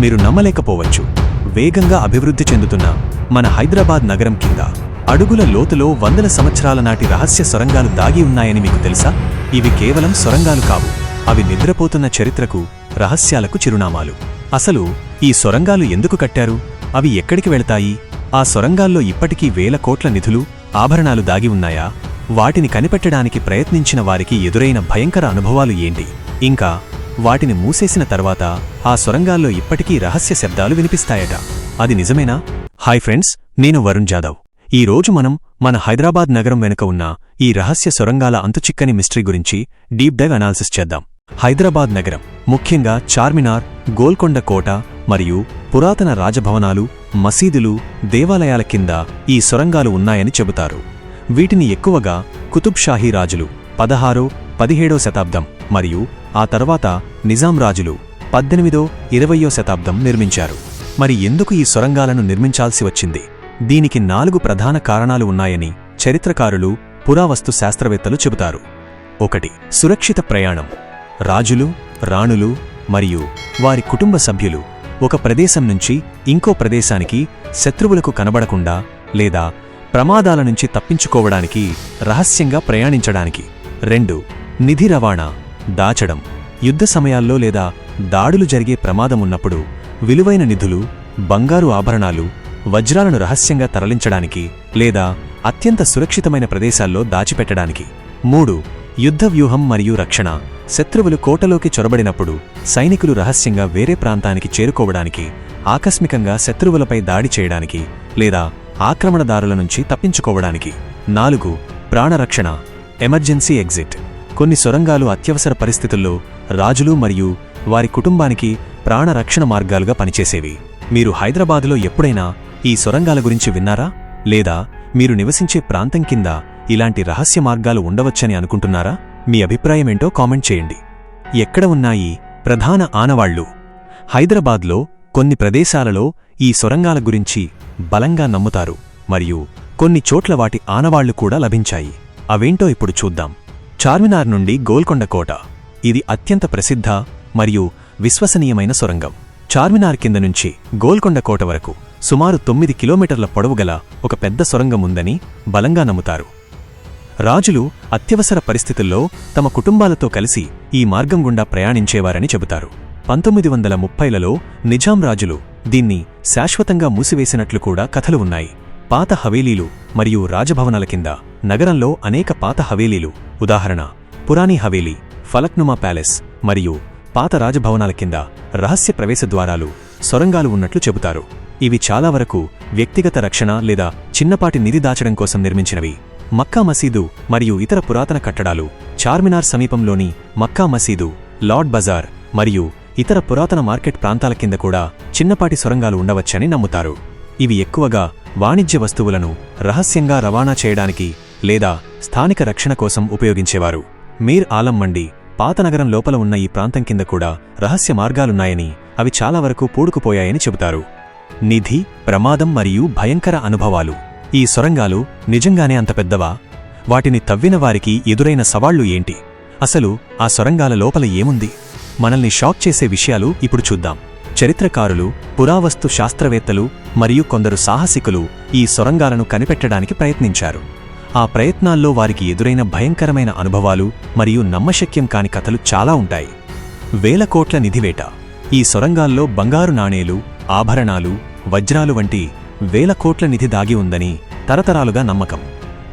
మీరు నమ్మలేకపోవచ్చు. వేగంగా అభివృద్ధి చెందుతున్న మన హైదరాబాద్ నగరం కింద అడుగుల లోతులో వందల సంవత్సరాల నాటి రహస్య సొరంగాలు దాగి ఉన్నాయని మీకు తెలుసా? ఇవి కేవలం సొరంగాలు కావు. అవి నిద్రపోతున్న చరిత్రకు రహస్యాలకు చిరునామాలు. అసలు ఈ సొరంగాలు ఎందుకు కట్టారు? అవి ఎక్కడికి వెళతాయి? ఆ సొరంగాల్లో ఇప్పటికీ వేల కోట్ల నిధులు ఆభరణాలు దాగి ఉన్నాయా? వాటిని కనిపెట్టడానికి ప్రయత్నించిన వారికి ఎదురైన భయంకర అనుభవాలు ఏంటి? ఇంకా వాటిని మూసేసిన తర్వాత ఆ సొరంగాల్లో ఇప్పటికీ రహస్య శబ్దాలు వినిపిస్తాయట. అది నిజమేనా? హాయ్ ఫ్రెండ్స్ నేను వరుణ్ జాదవ్. ఈ రోజు మనం మన హైదరాబాద్ నగరం వెనుక ఉన్న ఈ రహస్య సొరంగాల అంతుచిక్కని మిస్టరీ గురించి డీప్ డైవ్ అనాలిసిస్ చేద్దాం. హైదరాబాద్ నగరం ముఖ్యంగా చార్మినార్ గోల్కొండ కోట మరియు పురాతన రాజభవనాలు మసీదులు దేవాలయాల కింద ఈ సొరంగాలు ఉన్నాయని చెబుతారు. వీటిని ఎక్కువగా కుతుబ్ షాహీ రాజులు పదహారో పదిహేడో శతాబ్దం మరియు ఆ తర్వాత నిజాం రాజులు పద్దెనిమిదో ఇరవయో శతాబ్దం నిర్మించారు. మరి ఎందుకు ఈ సొరంగాలను నిర్మించాల్సి వచ్చింది? దీనికి నాలుగు ప్రధాన కారణాలు ఉన్నాయని చరిత్రకారులు పురావస్తు శాస్త్రవేత్తలు చెబుతారు. ఒకటి సురక్షిత ప్రయాణం. రాజులు రాణులు మరియు వారి కుటుంబ సభ్యులు ఒక ప్రదేశం నుంచి ఇంకో ప్రదేశానికి శత్రువులకు కనబడకుండా లేదా ప్రమాదాల నుంచి తప్పించుకోవడానికి రహస్యంగా ప్రయాణించడానికి. రెండు నిధి రవాణా. దాచడం యుద్ధ సమయాల్లో లేదా దాడులు జరిగే ప్రమాదం ఉన్నప్పుడు విలువైన నిధులు బంగారు ఆభరణాలు వజ్రాలను రహస్యంగా తరలించడానికి లేదా అత్యంత సురక్షితమైన ప్రదేశాల్లో దాచిపెట్టడానికి. మూడు యుద్ధ వ్యూహం మరియు రక్షణ శత్రువులు కోటలోకి చొరబడినప్పుడు సైనికులు రహస్యంగా వేరే ప్రాంతానికి చేరుకోవడానికి ఆకస్మికంగా శత్రువులపై దాడి చేయడానికి లేదా ఆక్రమణదారుల నుంచి తప్పించుకోవడానికి. నాలుగు ప్రాణరక్షణ ఎమర్జెన్సీ ఎగ్జిట్. కొన్ని సొరంగాలు అత్యవసర పరిస్థితుల్లో రాజులు మరియు వారి కుటుంబానికి ప్రాణరక్షణ మార్గాలుగా పనిచేసేవి. మీరు హైదరాబాదులో ఎప్పుడైనా ఈ సొరంగాల గురించి విన్నారా? లేదా మీరు నివసించే ప్రాంతం కింద ఇలాంటి రహస్య మార్గాలు ఉండవచ్చని అనుకుంటున్నారా? మీ అభిప్రాయమేంటో కామెంట్ చేయండి. ఎక్కడ ఉన్నాయి ప్రధాన ఆనవాళ్ళు. హైదరాబాద్లో కొన్ని ప్రదేశాలలో ఈ సొరంగాల గురించి బలంగా నమ్ముతారు. మరియు కొన్ని చోట్ల వాటి ఆనవాళ్ళు కూడా లభించాయి. అవేంటో ఇప్పుడు చూద్దాం. చార్మినార్ నుండి గోల్కొండ కోట. ఇది అత్యంత ప్రసిద్ధ మరియు విశ్వసనీయమైన సొరంగం. చార్మినార్ కింద నుంచి గోల్కొండ కోట వరకు సుమారు తొమ్మిది కిలోమీటర్ల పొడవుగల ఒక పెద్ద సొరంగం ఉందని బలంగా నమ్ముతారు. రాజులు అత్యవసర పరిస్థితుల్లో తమ కుటుంబాలతో కలిసి ఈ మార్గం గుండా ప్రయాణించేవారని చెబుతారు. పంతొమ్మిది వందల ముప్పైలలో నిజాం రాజులు దీన్ని శాశ్వతంగా మూసివేసినట్లు కూడా కథలు ఉన్నాయి. పాత హవేలీలు మరియు రాజభవనాల కింద నగరంలో అనేక పాత హవేలీలు. ఉదాహరణ పురాణి హవేలీ ఫలక్నుమా ప్యాలెస్ మరియు పాత రాజభవనాల కింద రహస్య ప్రవేశ ద్వారాలు సొరంగాలు ఉన్నట్లు చెబుతారు. ఇవి చాలా వరకు వ్యక్తిగత రక్షణ లేదా చిన్నపాటి నిధి దాచడం కోసం నిర్మించినవి. మక్కా మసీదు మరియు ఇతర పురాతన కట్టడాలు చార్మినార్ సమీపంలోని మక్కా మసీదు లార్డ్ బజార్ మరియు ఇతర పురాతన మార్కెట్ ప్రాంతాల కింద కూడా చిన్నపాటి సొరంగాలు ఉండవచ్చని నమ్ముతారు. ఇవి ఎక్కువగా వాణిజ్య వస్తువులను రహస్యంగా రవాణా చేయడానికి లేదా స్థానిక రక్షణ కోసం ఉపయోగించేవారు. మీర్ ఆలం మండి పాత నగరం లోపల ఉన్న ఈ ప్రాంతం కింద కూడా రహస్య మార్గాలున్నాయని అవి చాలా వరకు పూడుకుపోయాయని చెబుతారు. నిధి ప్రమాదం మరియు భయంకర అనుభవాలు. ఈ సొరంగాలు నిజంగానే అంత పెద్దవా? వాటిని తవ్విన వారికి ఎదురైన సవాళ్ళు ఏంటి? అసలు ఆ సొరంగాల లోపల ఏముంది? మనల్ని షాక్ చేసే విషయాలు ఇప్పుడు చూద్దాం. చరిత్రకారులు పురావస్తు శాస్త్రవేత్తలు మరియు కొందరు సాహసికులు ఈ సొరంగాలను కనిపెట్టడానికి ప్రయత్నించారు. ఆ ప్రయత్నాల్లో వారికి ఎదురైన భయంకరమైన అనుభవాలు మరియు నమ్మశక్యం కాని కథలు చాలా ఉంటాయి. వేల కోట్ల నిధివేట ఈ సొరంగాల్లో బంగారు నాణేలు ఆభరణాలు వజ్రాలు వంటి వేల కోట్ల నిధి దాగి ఉందని తరతరాలుగా నమ్మకం.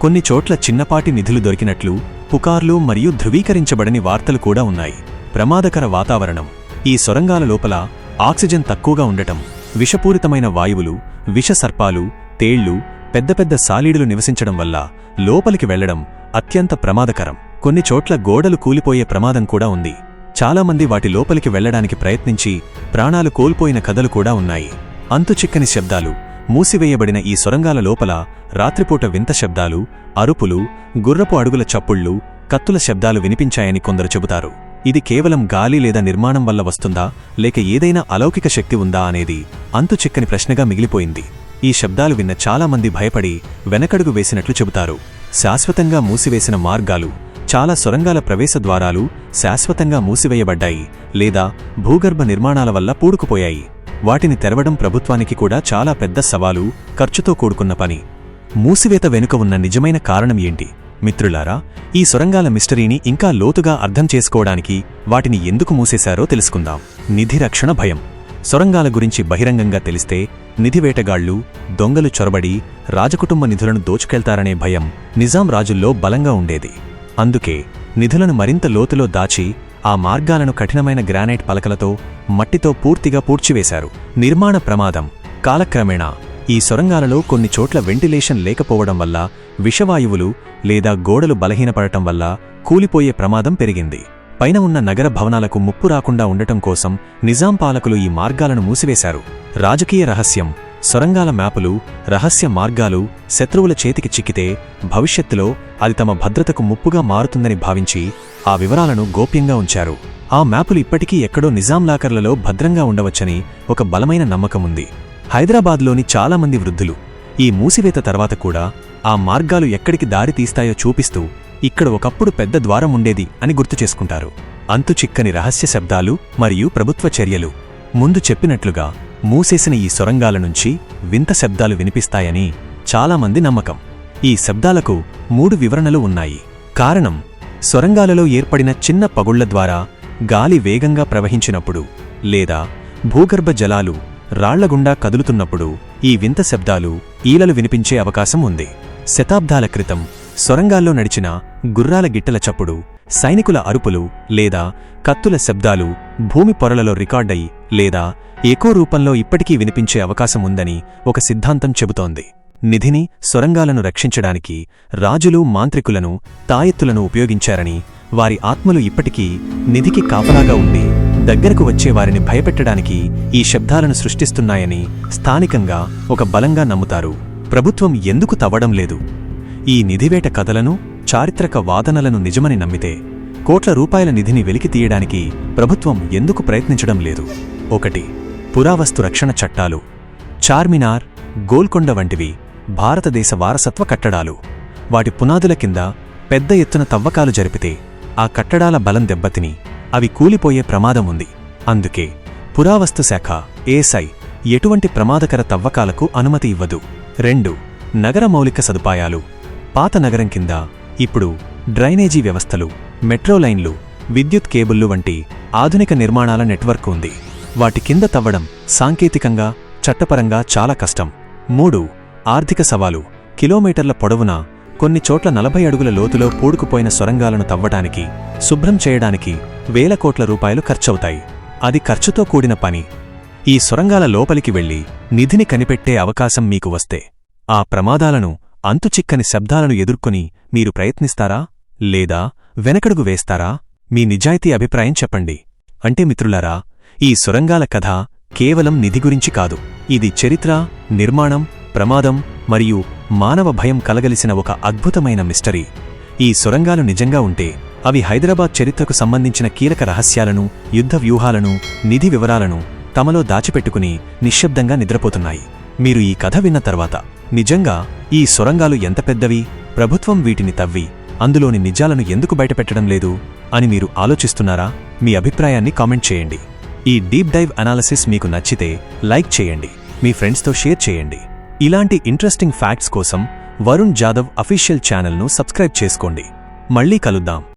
కొన్ని చోట్ల చిన్నపాటి నిధులు దొరికినట్లు పుకార్లు మరియు ధృవీకరించబడని వార్తలు కూడా ఉన్నాయి. ప్రమాదకర వాతావరణం. ఈ సొరంగాల లోపల ఆక్సిజన్ తక్కువగా ఉండటం విషపూరితమైన వాయువులు విషసర్పాలు తేళ్ళు పెద్ద పెద్ద సాలీడులు నివసించడం వల్ల లోపలికి వెళ్ళడం అత్యంత ప్రమాదకరం. కొన్ని చోట్ల గోడలు కూలిపోయే ప్రమాదం కూడా ఉంది. చాలామంది వాటి లోపలికి వెళ్ళడానికి ప్రయత్నించి ప్రాణాలు కోల్పోయిన కథలు కూడా ఉన్నాయి. అంతుచిక్కని శబ్దాలు మూసివేయబడిన ఈ సొరంగాల లోపల రాత్రిపూట వింత శబ్దాలు అరుపులు గుర్రపు అడుగుల చప్పుళ్ళు కత్తుల శబ్దాలు వినిపించాయని కొందరు చెబుతారు. ఇది కేవలం గాలి లేదా నిర్మాణం వల్ల వస్తుందా లేక ఏదైనా అలౌకిక శక్తి ఉందా అనేది అంతు చిక్కని ప్రశ్నగా మిగిలిపోయింది. ఈ శబ్దాలు విన్న చాలామంది భయపడి వెనకడుగు వేసినట్లు చెబుతారు. శాశ్వతంగా మూసివేసిన మార్గాలు చాలా సొరంగాల ప్రవేశ ద్వారాలు శాశ్వతంగా మూసివేయబడ్డాయి లేదా భూగర్భ నిర్మాణాల వల్ల పూడుకుపోయాయి. వాటిని తెరవడం ప్రభుత్వానికి కూడా చాలా పెద్ద సవాలు ఖర్చుతో కూడుకున్న పని. మూసివేత వెనుక ఉన్న నిజమైన కారణం ఏంటి? మిత్రులారా ఈ సొరంగాల మిస్టరీని ఇంకా లోతుగా అర్థం చేసుకోవడానికి వాటిని ఎందుకు మూసేశారో తెలుసుకుందాం. నిధి రక్షణ భయం. సొరంగాల గురించి బహిరంగంగా తెలిస్తే నిధివేటగాళ్ళు దొంగలు చొరబడి రాజకుటుంబ నిధులను దోచుకెళ్తారనే భయం నిజాం రాజుల్లో బలంగా ఉండేది. అందుకే నిధులను మరింత లోతులో దాచి ఆ మార్గాలను కఠినమైన గ్రానైట్ పలకలతో మట్టితో పూర్తిగా పూడ్చివేశారు. నిర్మాణ ప్రమాదం కాలక్రమేణా ఈ సొరంగాలలో కొన్ని చోట్ల వెంటిలేషన్ లేకపోవడం వల్ల విషవాయువులు లేదా గోడలు బలహీనపడటం వల్ల కూలిపోయే ప్రమాదం పెరిగింది. పైన ఉన్న నగర భవనాలకు ముప్పు రాకుండా ఉండటం కోసం నిజాం పాలకులు ఈ మార్గాలను మూసివేశారు. రాజకీయ రహస్యం సొరంగాల మ్యాపులు రహస్య మార్గాలు శత్రువుల చేతికి చిక్కితే భవిష్యత్తులో అది తమ భద్రతకు ముప్పుగా మారుతుందని భావించి ఆ వివరాలను గోప్యంగా ఉంచారు. ఆ మ్యాపులు ఇప్పటికీ ఎక్కడో నిజాం లాకర్లలో భద్రంగా ఉండవచ్చని ఒక బలమైన నమ్మకముంది హైదరాబాద్లోని చాలామంది వృద్ధులు ఈ మూసివేత తర్వాత కూడా ఆ మార్గాలు ఎక్కడికి దారి తీస్తాయో చూపిస్తూ ఇక్కడ ఒకప్పుడు పెద్ద ద్వారం ఉండేది అని గుర్తు చేసుకుంటారు. అంతు చిక్కని రహస్య శబ్దాలు మరియు ప్రభుత్వ చర్యలు ముందు చెప్పినట్లుగా మూసేసిన ఈ సొరంగాల నుంచి వింత శబ్దాలు వినిపిస్తాయని చాలామంది నమ్మకం. ఈ శబ్దాలకు మూడు వివరణలు ఉన్నాయి. కారణం సొరంగాలలో ఏర్పడిన చిన్న పగుళ్ళ ద్వారా గాలి వేగంగా ప్రవహించినప్పుడు లేదా భూగర్భ జలాలు రాళ్ళగుండా కదులుతున్నప్పుడు ఈ వింత శబ్దాలు ఈలలు వినిపించే అవకాశం ఉంది. శతాబ్దాల క్రితం సొరంగాల్లో నడిచిన గుర్రాల గిట్టల చప్పుడు సైనికుల అరుపులు లేదా కత్తుల శబ్దాలు భూమి పొరలలో రికార్డయి లేదా ఎకో రూపంలో ఇప్పటికీ వినిపించే అవకాశం ఉందని ఒక సిద్ధాంతం చెబుతోంది. నిధిని సొరంగాలను రక్షించడానికి రాజులు మాంత్రికులను తాయెత్తులను ఉపయోగించారని వారి ఆత్మలు ఇప్పటికీ నిధికి కాపలాగా ఉంది దగ్గరకు వచ్చే వారిని భయపెట్టడానికి ఈ శబ్దాలను సృష్టిస్తున్నాయని స్థానికంగా ఒక బలంగా నమ్ముతారు. ప్రభుత్వం ఎందుకు తవ్వడం లేదు? ఈ నిధివేట కథలను చారిత్రక వాదనలను నిజమని నమ్మితే కోట్ల రూపాయల నిధిని వెలికి తీయడానికి ప్రభుత్వం ఎందుకు ప్రయత్నించడం లేదు? ఒకటి పురావస్తు రక్షణ చట్టాలు. చార్మినార్ గోల్కొండ వంటివి భారతదేశ వారసత్వ కట్టడాలు. వాటి పునాదుల కింద పెద్ద ఎత్తున తవ్వకాలు జరిపితే ఆ కట్టడాల బలం దెబ్బతిని అవి కూలిపోయే ప్రమాదం ఉంది. అందుకే పురావస్తు శాఖ ఏసై ఎటువంటి ప్రమాదకర తవ్వకాలకు అనుమతి ఇవ్వదు. రెండు నగర మౌలిక సదుపాయాలు. పాత నగరం కింద ఇప్పుడు డ్రైనేజీ వ్యవస్థలు మెట్రో లైన్లు విద్యుత్ కేబుళ్ళు వంటి ఆధునిక నిర్మాణాల నెట్వర్క్ ఉంది. వాటి కింద తవ్వడం సాంకేతికంగా చట్టపరంగా చాలా కష్టం. మూడు ఆర్థిక సవాలు. కిలోమీటర్ల పొడవునా కొన్ని చోట్ల నలభై అడుగుల లోతులో పూడుకుపోయిన సొరంగాలను తవ్వటానికి శుభ్రం చేయడానికి వేల కోట్ల రూపాయలు ఖర్చవుతాయి. అది ఖర్చుతో కూడిన పని. ఈ సొరంగాల లోపలికి వెళ్ళి నిధిని కనిపెట్టే అవకాశం మీకు వస్తే ఆ ప్రమాదాలను అంతుచిక్కని శబ్దాలను ఎదుర్కొని మీరు ప్రయత్నిస్తారా? లేదా వెనకడుగు వేస్తారా? మీ నిజాయితీ అభిప్రాయం చెప్పండి. అంటే మిత్రులారా ఈ సొరంగాల కథ కేవలం నిధి గురించి కాదు. ఇది చరిత్ర నిర్మాణం ప్రమాదం మరియు మానవ భయం కలగలిసిన ఒక అద్భుతమైన మిస్టరీ. ఈ సొరంగాలు నిజంగా ఉంటే అవి హైదరాబాద్ చరిత్రకు సంబంధించిన కీలక రహస్యాలను యుద్ధ వ్యూహాలను నిధి వివరాలను తమలో దాచిపెట్టుకుని నిశ్శబ్దంగా నిద్రపోతున్నాయి. మీరు ఈ కథ విన్న తర్వాత నిజంగా ఈ సొరంగాలు ఎంత పెద్దవి? ప్రభుత్వం వీటిని తవ్వి అందులోని నిజాలను ఎందుకు బయటపెట్టడం లేదు? అని మీరు ఆలోచిస్తున్నారా? మీ అభిప్రాయాన్ని కామెంట్ చేయండి. ఈ డీప్ డైవ్ అనాలసిస్ మీకు నచ్చితే లైక్ చేయండి. మీ ఫ్రెండ్స్తో షేర్ చేయండి. ఇలాంటి ఇంట్రెస్టింగ్ ఫ్యాక్ట్స్ కోసం వరుణ్ జాదవ్ అఫీషియల్ ఛానల్ను సబ్స్క్రైబ్ చేసుకోండి. మళ్ళీ కలుద్దాం.